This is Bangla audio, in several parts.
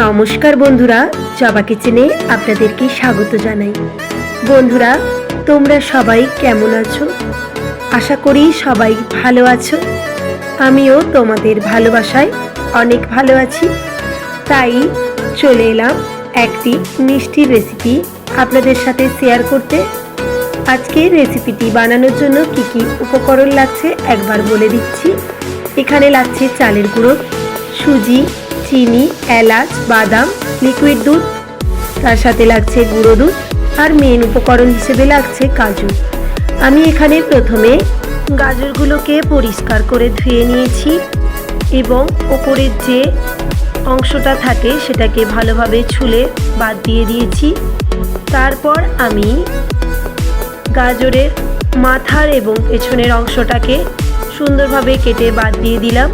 নমস্কার বন্ধুরা জবা কিচেনে আপনাদেরকে স্বাগত জানাই। বন্ধুরা, তোমরা সবাই কেমন আছো? আশা করি সবাই ভালো আছো। আমিও তোমাদের ভালোবাসায় অনেক ভালো আছি। তাই চলে এলাম একটি মিষ্টির রেসিপি আপনাদের সাথে শেয়ার করতে। আজকের রেসিপিটি বানানোর জন্য কি কি উপকরণ লাগছে একবার বলে দিচ্ছি। এখানে লাগছে চালের গুঁড়ো, সুজি চিনি, এলাচ, বাদাম লিকুইড দুধ। তার সাথে লাগছে গুঁড়ো দুধ আর মেন উপকরণ হিসেবে লাগছে কাজু। আমি এখানে প্রথমে গাজরগুলোকে পরিষ্কার করে ধুয়ে নিয়েছি এবং ওপরের যে অংশটা থাকে সেটাকে ভালোভাবে ছুলে বাদ দিয়ে দিয়েছি। তারপর আমি গাজরের মাথার এবং পেছনের অংশটাকে সুন্দরভাবে কেটে বাদ দিয়ে দিলাম।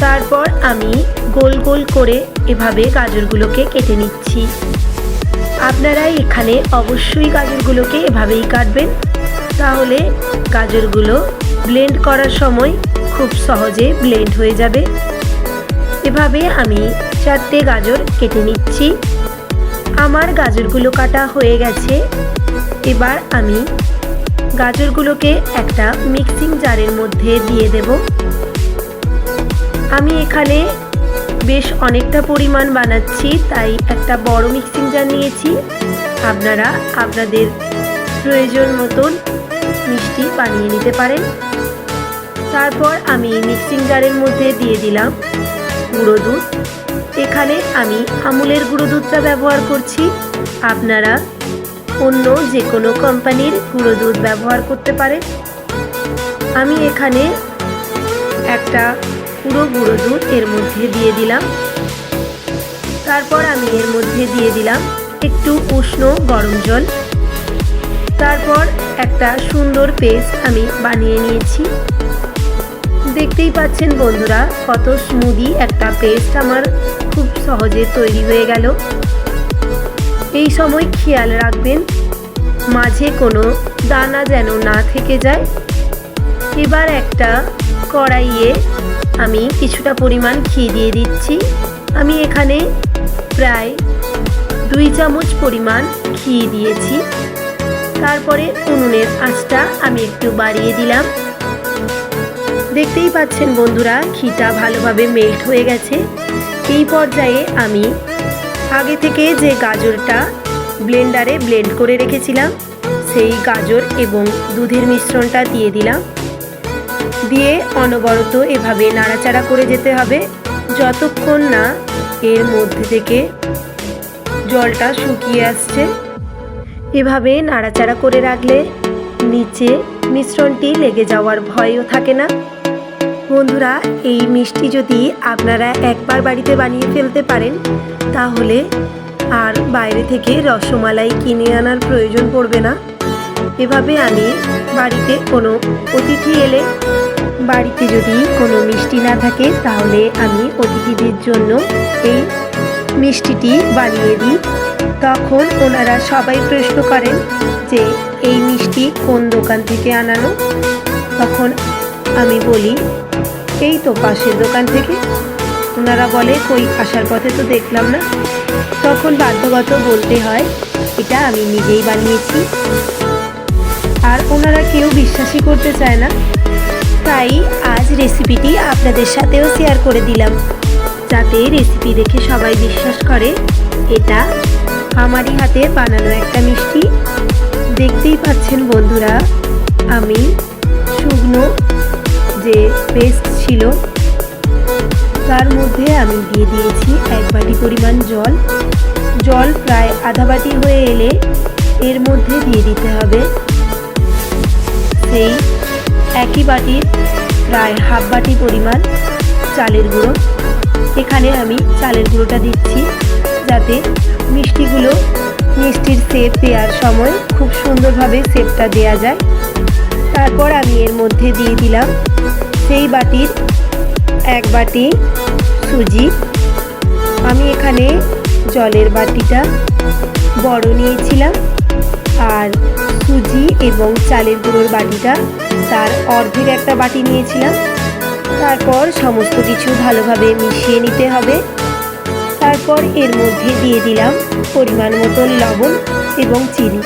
তারপর আমি গোল গোল করে এভাবে গাজরগুলোকে কেটে নিচ্ছি। আপনারা এখানে অবশ্যই গাজরগুলোকে এভাবেই কাটবেন। তাহলে গাজরগুলো ব্লেন্ড করার সময় খুব সহজে ব্লেন্ড হয়ে যাবে। এভাবে আমি চারটে গাজর কেটে নিচ্ছি। আমার গাজরগুলো কাটা হয়ে গেছে। এবার আমি গাজরগুলোকে একটা মিক্সিং জারের মধ্যে দিয়ে দেব। আমি এখানে বেশ অনেকটা পরিমাণ বানাচ্ছি, তাই একটা বড় মিক্সিং জার নিয়েছি। আপনারা আপনাদের প্রয়োজন মতন মিষ্টি বানিয়ে নিতে পারেন। তারপর আমি মিক্সিং জারের মধ্যে দিয়ে দিলাম গুঁড়ো দুধ। এখানে আমি আমুলের গুঁড়ো দুধটা ব্যবহার করছি। আপনারা অন্য যে কোনো কোম্পানির গুঁড়ো দুধ ব্যবহার করতে পারেন। আমি এখানে একটা পুরো গুঁড়ো দুধ এর মধ্যে দিয়ে দিলাম। তারপর আমি এর মধ্যে দিয়ে দিলাম একটু উষ্ণ গরম জল। তারপর একটা সুন্দর পেস্ট আমি বানিয়ে নিয়েছি। দেখতেই পাচ্ছেন বন্ধুরা, কত স্মুদি একটা পেস্ট আমার খুব সহজে তৈরি হয়ে গেল। এই সময় খেয়াল রাখবেন, মাঝে কোনো দানা যেন না থেকে যায়। এবার একটা কড়াইয়ে আমি কিছুটা পরিমাণ ঘি দিয়ে দিচ্ছি। আমি এখানে প্রায় দুই চামচ পরিমাণ ঘি দিয়েছি। তারপরে উনুনের আঁচটা আমি একটু বাড়িয়ে দিলাম। দেখতেই পাচ্ছেন বন্ধুরা, ঘিটা ভালোভাবে মেল্ট হয়ে গেছে। এই পর্যায়ে আমি আগে থেকে যে গাজরটা ব্লেন্ডারে ব্লেন্ড করে রেখেছিলাম, সেই গাজর এবং দুধের মিশ্রণটা দিয়ে দিলাম। দিয়ে অনবরত এভাবে নাড়াচাড়া করে যেতে হবে, যতক্ষণ না এর মধ্যে থেকে জলটা শুকিয়ে আসছে। এভাবে নাড়াচাড়া করে রাখলে নিচে মিশ্রণটি লেগে যাওয়ার ভয়ও থাকে না। বন্ধুরা, এই মিষ্টি যদি আপনারা একবার বাড়িতে বানিয়ে ফেলতে পারেন, তাহলে আর বাইরে থেকে রসমালাই কিনে আনার প্রয়োজন পড়বে না। এভাবে আমি বাড়িতে কোনো অতিথি এলে বাড়িতে যদি কোনো মিষ্টি না থাকে, তাহলে আমি অতিথিদের জন্য এই মিষ্টিটি বানিয়ে দিই। তখন ওনারা সবাই প্রশ্ন করেন যে, এই মিষ্টি কোন দোকান থেকে আনানো? তখন আমি বলি, এই তো পাশের দোকান থেকে। ওনারা বলে, কই, আসার পথে তো দেখলাম না। তখন বাধ্যগত বলতে হয়, এটা আমি নিজেই বানিয়েছি। আর ওনারা কেউ বিশ্বাসই করতে চায় না। তাই আজ রেসিপিটি আপনাদের সাথেও শেয়ার করে দিলাম। যাতে রেসিপি দেখে সবাই বিশ্বাস করে, এটা আমারই হাতে বানানো একটা মিষ্টি। দেখতেই পাচ্ছেন বন্ধুরা, আমি শুকনো যে পেস্ট ছিল, তার মধ্যে আমি দিয়ে দিয়েছি এক বাটি পরিমাণ জল। জল প্রায় আধা বাটি হয়ে এলে এর মধ্যে দিয়ে দিতে হবে সেই একই বাটির প্রায় হাফ বাটি পরিমাণ চালের গুঁড়ো। এখানে আমি চালের গুঁড়োটা দিচ্ছি যাতে মিষ্টিগুলো মিষ্টির সেপ দেওয়ার সময় খুব সুন্দরভাবে সেপটা দেওয়া যায়। তারপর আমি এর মধ্যে দিয়ে দিলাম সেই বাটির এক বাটি সুজি। আমি এখানে জলের বাটিটা বড় নিয়েছিলাম আর সুজি এবং চালের গুঁড়োর বাটিটা তার অর্ধেক একটা বাটি নিয়েছিলাম। তারপর সমস্ত কিছু ভালোভাবে মিশিয়ে নিতে হবে। তারপর এর মধ্যে দিয়ে দিলাম পরিমাণ মতন লবণ এবং চিনি।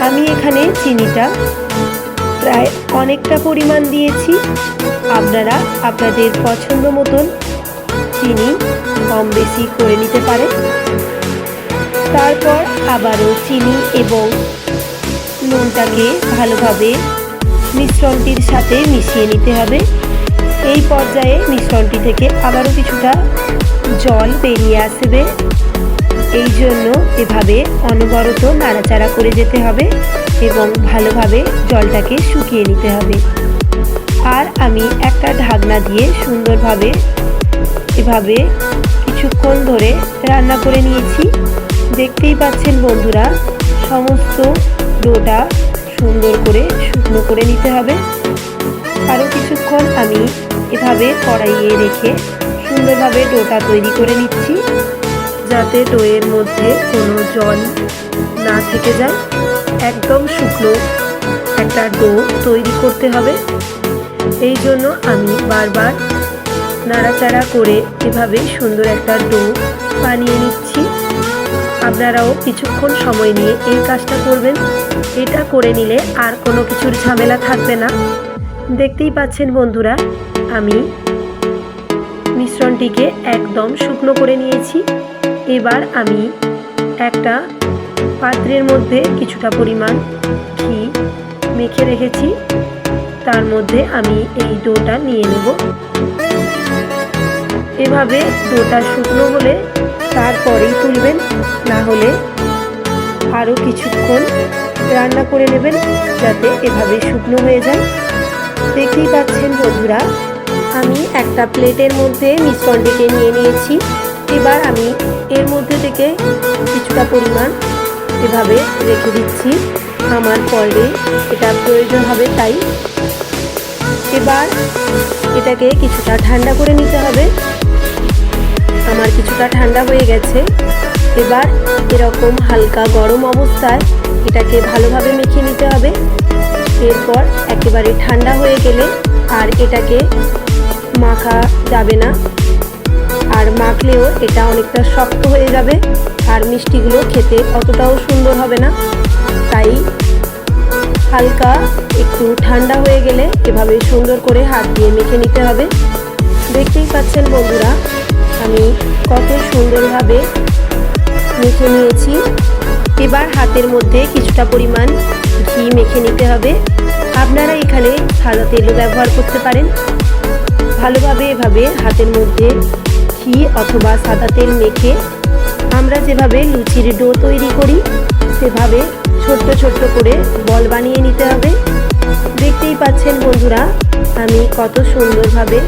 আমি এখানে চিনিটা প্রায় অনেকটা পরিমাণ দিয়েছি। আপনারা আপনাদের পছন্দ মতন চিনি কম বেশি করে নিতে পারেন। তারপর আবারও চিনি এবং নুনটাকে ভালোভাবে মিশ্রণটির সাথে মিশিয়ে নিতে হবে। এই পর্যায়ে মিশ্রণটি থেকে আবারও কিছুটা জল বেরিয়ে আসবে। এই জন্য এভাবে অনবরত নাড়াচাড়া করে যেতে হবে এবং ভালোভাবে জলটাকে শুকিয়ে নিতে হবে। আর আমি একটা ঢাকনা দিয়ে সুন্দরভাবে এভাবে কিছুক্ষণ ধরে রান্না করে নিয়েছি। দেখতেই পাচ্ছেন বন্ধুরা, সমস্ত ডোটা সুন্দর করে শুকনো করে নিতে হবে। আরও কিছুক্ষণ আমি এভাবে কড়াইয়ে রেখে সুন্দরভাবে ডোটা তৈরি করে নিচ্ছি, যাতে ডোয়ের মধ্যে কোনো জল না থেকে যায়। একদম শুকনো একটা ডো তৈরি করতে হবে। এই জন্য আমি বারবার নাড়াচাড়া করে এভাবে সুন্দর একটা ডো বানিয়ে নিচ্ছি। আপনারাও কিছুক্ষণ সময় নিয়ে এই কাজটা করবেন। এটা করে নিলে আর কোনো কিছুর ঝামেলা থাকবে না। দেখতেই পাচ্ছেন বন্ধুরা, আমি মিশ্রণটিকে একদম শুকনো করে নিয়েছি। এবার আমি একটা পাত্রের মধ্যে কিছুটা পরিমাণ ঘি মেখে রেখেছি। তার মধ্যে আমি এই ডোটা নিয়ে নেব। এভাবে ডোটা শুকনো হলে তারপরেই তুলবেন। না হলে আরও কিছুক্ষণ রান্না করে নেবেন যাতে এভাবে শুকনো হয়ে যায়। দেখতেই পাচ্ছেন বন্ধুরা, আমি একটা প্লেটের মধ্যে মিশ্রণটিকে নিয়ে নিয়েছি। এবার আমি এর মধ্যে থেকে কিছুটা পরিমাণ এভাবে রেখে দিচ্ছি। আমার পরে এটা প্রয়োজন হবে তাই। এবার এটাকে কিছুটা ঠান্ডা করে নিতে হবে। আমার কিছুটা ঠান্ডা হয়ে গেছে। এবার এরকম হালকা গরম অবস্থায় এটাকে ভালোভাবে মেখে নিতে হবে। এরপর একেবারে ঠান্ডা হয়ে গেলে আর এটাকে মাখা যাবে না। আর মাখলেও এটা অনেকটা শক্ত হয়ে যাবে আর মিষ্টিগুলো খেতে অতটাও সুন্দর হবে না। তাই হালকা একটু ঠান্ডা হয়ে গেলে এভাবে সুন্দর করে হাত দিয়ে মেখে নিতে হবে। দেখতেই পাচ্ছেন বন্ধুরা, আমি কত সুন্দরভাবে মেখে নিয়েছি। এবার হাতের মধ্যে কিছুটা পরিমাণ ঘি মেখে নিতে হবে। আপনারা এখানে সাদা তেলও ব্যবহার করতে পারেন। ভালোভাবে এভাবে হাতের মধ্যে ঘি অথবা সাদা তেল মেখে আমরা যেভাবে লুচির ডো তৈরি করি, সেভাবে ছোট্ট ছোট্ট করে বল বানিয়ে নিতে হবে। দেখতেই পাচ্ছেন বন্ধুরা, আমি কত সুন্দরভাবে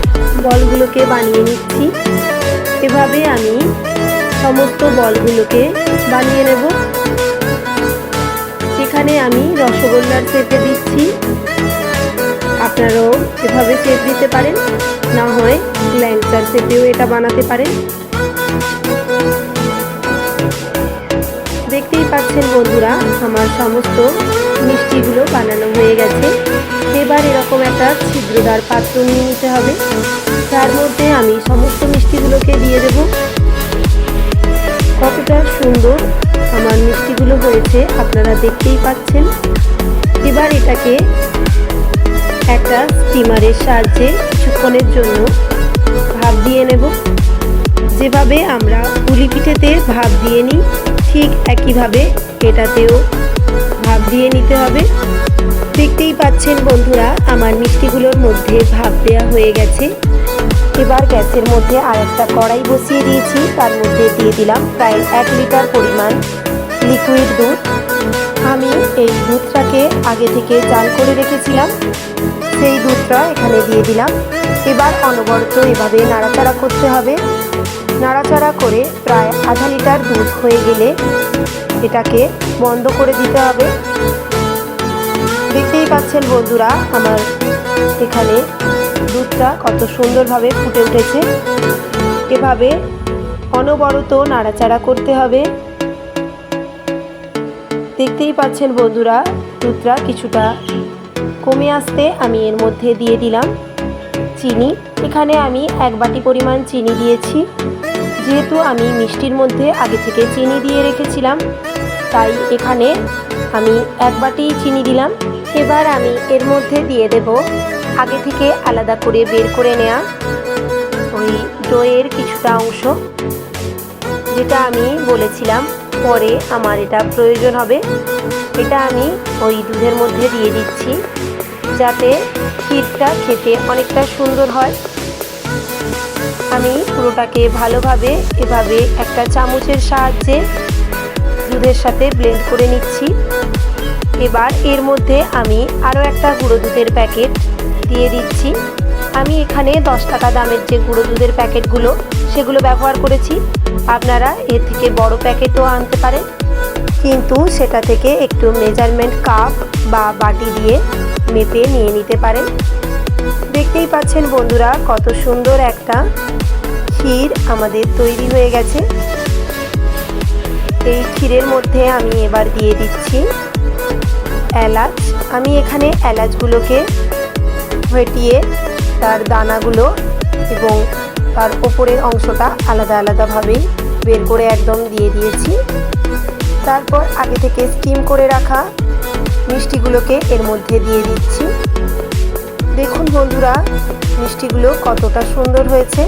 বলগুলোকে বানিয়ে নিচ্ছি। এভাবে আমি সমস্ত বলগুলোকে বানিয়ে নেব। এখানে আমি রসগোল্লার চেপে দিচ্ছি। আপনারাও এভাবে সেপ দিতে পারেন। না হয় ল্যাংচার সেপেও এটা বানাতে পারেন। দেখতেই পাচ্ছেন বন্ধুরা, আমার সমস্ত মিষ্টিগুলো বানানো হয়ে গেছে। এবার এরকম একটা ছিদ্রদার পাত্র নিয়ে নিতে হবে। তার মধ্যে আমি সমস্ত মিষ্টিগুলোকে দিয়ে দেব। কতটা সুন্দর আমার মিষ্টিগুলো হয়েছে, আপনারা দেখতেই পাচ্ছেন। এবার এটাকে একটা স্টিমারের সাহায্যে কিছুক্ষণের জন্য ভাপ দিয়ে নেব। যেভাবে আমরা পুলি পিঠেতে ভাপ দিয়ে নিই, ঠিক একইভাবে এটাতেও ভাপ দিয়ে নিতে হবে। দেখতেই পাচ্ছেন বন্ধুরা, আমার মিষ্টিগুলোর মধ্যে ভাপ দেওয়া হয়ে গেছে। এবার গ্যাসের মধ্যে আর একটা কড়াই বসিয়ে দিয়েছি। তার মধ্যে দিয়ে দিলাম প্রায় এক লিটার পরিমাণ লিকুইড দুধ। আমি এই দুধটাকে আগে থেকে জাল করে রেখেছিলাম। সেই দুধটা এখানে দিয়ে দিলাম। এবার অনবরত এভাবে নাড়াচাড়া করতে হবে। নাড়াচাড়া করে প্রায় আধা লিটার দুধ হয়ে গেলে এটাকে বন্ধ করে দিতে হবে। দেখতেই পাচ্ছেন বন্ধুরা, আমার এখানে দুধটা কত সুন্দরভাবে ফুটে উঠেছে। এভাবে অনবরত নাড়াচাড়া করতে হবে। দেখতেই পাচ্ছেন বন্ধুরা দুধটা কিছুটা কমে আসতে আমি এর মধ্যে দিয়ে দিলাম চিনি। এখানে আমি এক বাটি পরিমাণ চিনি দিয়েছি। যেহেতু আমি মিষ্টির মধ্যে আগে থেকে চিনি দিয়ে রেখেছিলাম, তাই এখানে আমি এক বাটি চিনি দিলাম। এবার আমি এর মধ্যে দিয়ে দেব আগে থেকে আলাদা করে বের করে নেওয়া ওই দইয়ের কিছুটা অংশ, যেটা আমি বলেছিলাম পরে আমার এটা প্রয়োজন হবে। এটা আমি ওই দুধের মধ্যে দিয়ে দিচ্ছি, যাতে ক্ষীরটা খেতে অনেকটা সুন্দর হয়। আমি পুরোটাকে ভালোভাবে এভাবে একটা চামচের সাহায্যে দুধের সাথে ব্লেন্ড করে নিচ্ছি। এবার এর মধ্যে আমি আরও একটা গুঁড়ো দুধের প্যাকেট দিয়ে দিচ্ছি। আমি এখানে দশ টাকা দামের যে গুঁড়ো দুধের প্যাকেটগুলো, সেগুলো ব্যবহার করেছি। আপনারা এর থেকে বড় প্যাকেটও আনতে পারেন। কিন্তু সেটা থেকে একটু মেজারমেন্ট কাপ বা বাটি দিয়ে মেপে নিয়ে নিতে পারেন। দেখতেই পাচ্ছেন বন্ধুরা, কত সুন্দর একটা ক্ষীর আমাদের তৈরি হয়ে গেছে। এই ক্ষীরের মধ্যে আমি এবার দিয়ে দিচ্ছি এলাচ। আমি এখানে এলাচগুলোকে ফেটিয়ে তার দানাগুলো এবং তার ওপরের অংশটা আলাদা আলাদাভাবেই বের করে একদম দিয়ে দিয়েছি। তারপর আগে থেকে স্টিম করে রাখা মিষ্টিগুলোকে এর মধ্যে দিয়ে দিচ্ছি। দেখুন বন্ধুরা, মিষ্টিগুলো কতটা সুন্দর হয়েছে।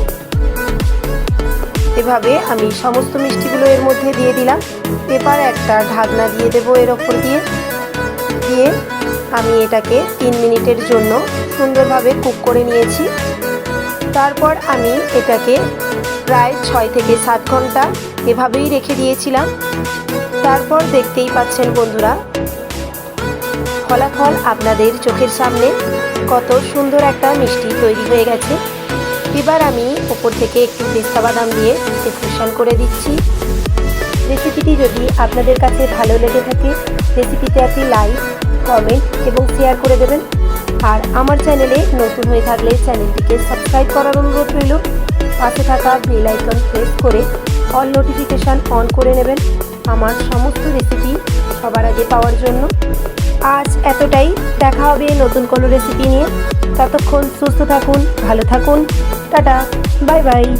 এভাবে আমি সমস্ত মিষ্টিগুলো এর মধ্যে দিয়ে দিলাম। এবার একটা ঢাকনা দিয়ে দেবো এর ওপর দিয়ে। দিয়ে আমি এটাকে তিন মিনিটের জন্য সুন্দরভাবে কুক করে নিয়েছি। তারপর আমি এটাকে প্রায় ছয় থেকে সাত ঘণ্টা এভাবেই রেখে দিয়েছিলাম। তারপর দেখতেই পাচ্ছেন বন্ধুরা, ফলাফল আপনাদের চোখের সামনে কত সুন্দর একটা মিষ্টি তৈরি হয়ে গেছে। এবার আমি ওপর থেকে একটু পেস্তা বাদাম দিয়ে ডেকোরেশন করে দিচ্ছি। রেসিপিটি যদি আপনাদের কাছে ভালো লেগে থাকে, রেসিপিতে একটি লাইক কমেন্ট এবং শেয়ার করে দেবেন। আর আমার চ্যানেলে নতুন হয়ে থাকলে চ্যানেলটিকে সাবস্ক্রাইব করার অনুরোধ রইল। পাশে থাকা বেল আইকন প্রেস করে অল নোটিফিকেশান অন করে নেবেন আমার সমস্ত রেসিপি সবার আগে পাওয়ার জন্য। আজ এতটাই। দেখা হবে নতুন কোনো রেসিপি নিয়ে। ততক্ষণ সুস্থ থাকুন, ভালো থাকুন। টাটা। Bye bye.